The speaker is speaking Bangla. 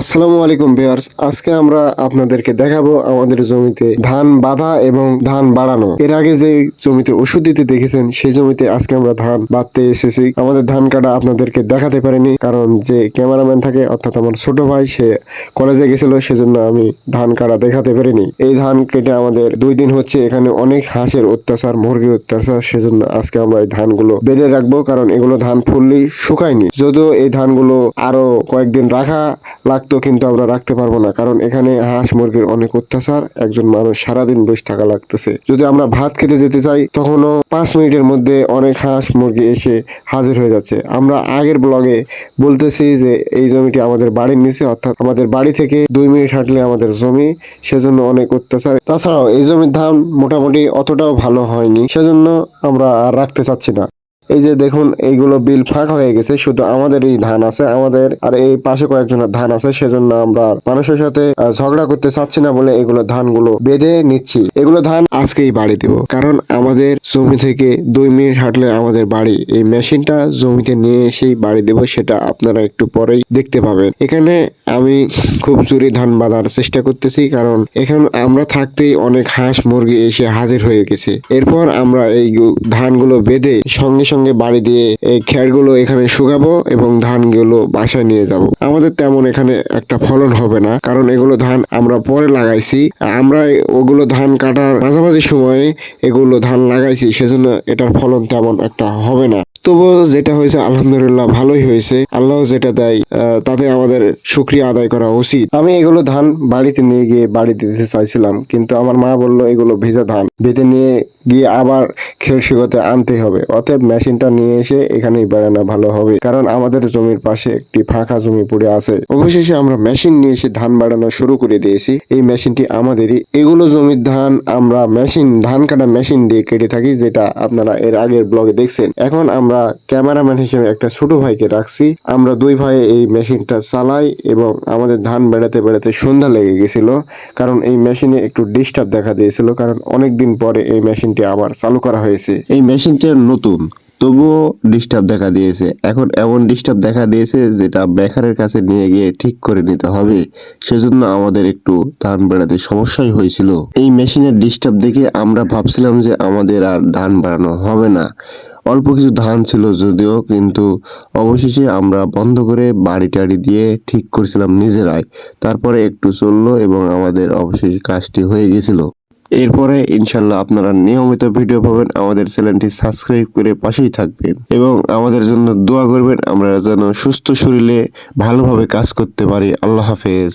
আসসালামু আলাইকুম ভিউয়ার্স, আজকে আমরা আপনাদেরকে দেখাবো আমাদের জমিতে ধান বাঁধা এবং ধান বাড়ানো। এর আগে যে জমিতে ওষুধ দিতে দেখেছেন, সেই জমিতে আজকে আমরা ধান বাঁধতে এসেছি। আমাদের ধান কাটা আপনাদেরকে দেখাতে পারিনি, কারণ যে ক্যামেরাম্যান থাকে, অর্থাৎ আমার ছোট ভাই, সে কলেজে গেছিল, সেজন্য আমি ধান কাটা দেখাতে পারিনি। এই ধান কেটে আমাদের দুই দিন হচ্ছে, এখানে অনেক হাঁসের অত্যাচার, মুরগির অত্যাচার, সেজন্য আজকে আমরা এই ধানগুলো বেঁধে রাখব, কারণ এগুলো ধান ফুললি শুকায়নি। যদিও এই ধানগুলো আরও কয়েকদিন রাখা লাগতো কিন্তু আমরা রাখতে পারব না, কারণ এখানে হাঁস মুরগির অনেক অত্যাচার, একজন মানুষ সারাদিন বসে থাকা লাগতেছে। যদি আমরা ভাত খেতে যেতে চাই, তখনও পাঁচ মিনিটের মধ্যে অনেক হাঁস মুরগি এসে হাজির হয়ে যাচ্ছে। আমরা আগের ব্লগে বলতেছি যে এই জমিটি আমাদের বাড়ির নিচে, অর্থাৎ আমাদের বাড়ি থেকে দুই মিনিট হাঁটলে আমাদের জমি, সেজন্য অনেক অত্যাচার। তাছাড়াও এই জমির ধান মোটামুটি অতটাও ভালো হয়নি, সেজন্য আমরা আর রাখতে চাচ্ছি না। এই যে দেখুন, এইগুলো বিল ফাঁকা হয়ে গেছে। শুধু আমাদেরই ধান আছে, আমাদের আর এই পাশে কয়েকজনের ধান আছে, সেজন্য আমরা মানুষের সাথে ঝগড়া করতে চাচ্ছি না বলে এগুলো ধানগুলো বেঁধে নিচ্ছি। এগুলো ধান আজকেই বাড়ি দেব, কারণ আমাদের জমি থেকে দুই মিনিট হাঁটলে আমাদের বাড়ি, এই মেশিনটা জমিতে নিয়ে এসেই বাড়ি দেব, সেটা আপনারা একটু পরেই দেখতে পাবেন। এখানে আমি খুব জোরে ধান বাঁধার চেষ্টা করতেছি, কারণ এখন আমরা থাকতেই অনেক হাঁস মুরগি এসে হাজির হয়ে গেছে। এরপর আমরা এই ধানগুলো বেঁধে সঙ্গে সঙ্গে বাড়ি দিয়ে এই খেরগুলো এখানে শুকাবো এবং ধানগুলো বাসায় নিয়ে যাব। আমাদের তেমন এখানে একটা ফলন হবে না, কারণ এগুলো ধান আমরা পরে লাগাইছি। আমরা ওগুলো ধান কাটার মাঝামাঝি সময়ে এগুলো ধান লাগাইছি, সেজন্য এটার ফলন তেমন একটা হবে না। তবুও যেটা হয়েছে, আলহামদুলিল্লাহ ভালোই হয়েছে। আল্লাহ যেটা দেয় তাতে আমাদের সুক্রিয়া আদায় করা উচিত। আমি এগুলো ধান বাড়িতে নিয়ে গিয়ে বাড়ি দিতে চাইছিলাম, কিন্তু আমার মা বলল, এগুলো ভেজা ধান। বেঁধে নিয়ে গিয়ে আবার খেল শিখতে আনতে হবে। অতএব মেশিনটা নিয়ে এসে এখানেই বেড়ানো ভালো হবে। কারণ আমাদের জমির পাশে একটি ফাঁকা জমি পড়ে আছে। অবশেষে আমরা মেশিন নিয়ে এসে ধান বাড়ানো শুরু করে দিয়েছি। এই মেশিনটি আমাদেরই। এগুলো জমির ধান, আমরা মেশিন, ধান কাটা মেশিন দিয়ে কেটে থাকি, যেটা আপনারা এর আগের ব্লগে দেখছেন। এখন আমরা ক্যামেরাম্যান হিসেবে একটা ছোট ভাইকে রাখছি। আমরা দুই ভাই এই মেশিনটা চালাই এবং আমাদের ধান বেড়াতে বেড়াতে সন্ধ্যা লেগে গেছিল। কারণ এই মেশিনে একটু ডিস্টার্ব দেখা দিয়েছিল। কারণ অনেক দিন পরে এই মেশিনটি আবার চালু করা হয়েছে। এই মেশিনটা নতুন, তবুও ডিস্টার্ব দেখা দিয়েছে। এখন এমন ডিস্টার্ব দেখা দিয়েছে যেটা বেকারের কাছে নিয়ে গিয়ে ঠিক করে নিতে হবে। সেজন্য আমাদের একটু ধান বেড়াতে সমস্যাই হয়েছিল। এই মেশিনের ডিস্টার্ব দেখে আমরা ভাবছিলাম যে আমাদের আর ধান বাড়ানো হবে না। অল্প কিছু ধান ছিল যদিও, কিন্তু অবশেষে আমরা বন্ধ করে বাড়ি টাড়ি দিয়ে ঠিক করেছিলাম নিজেরাই। তারপরে একটু চলল এবং আমাদের অবশেষে কাজটি হয়ে গেছিল। এরপরে ইনশাল্লাহ আপনারা নিয়মিত ভিডিও পাবেন। আমাদের চ্যানেলটি সাবস্ক্রাইব করে পাশেই থাকবেন এবং আমাদের জন্য দোয়া করবেন। আমরা যেন সুস্থ শরীরে ভালোভাবে কাজ করতে পারি। আল্লাহ হাফেজ।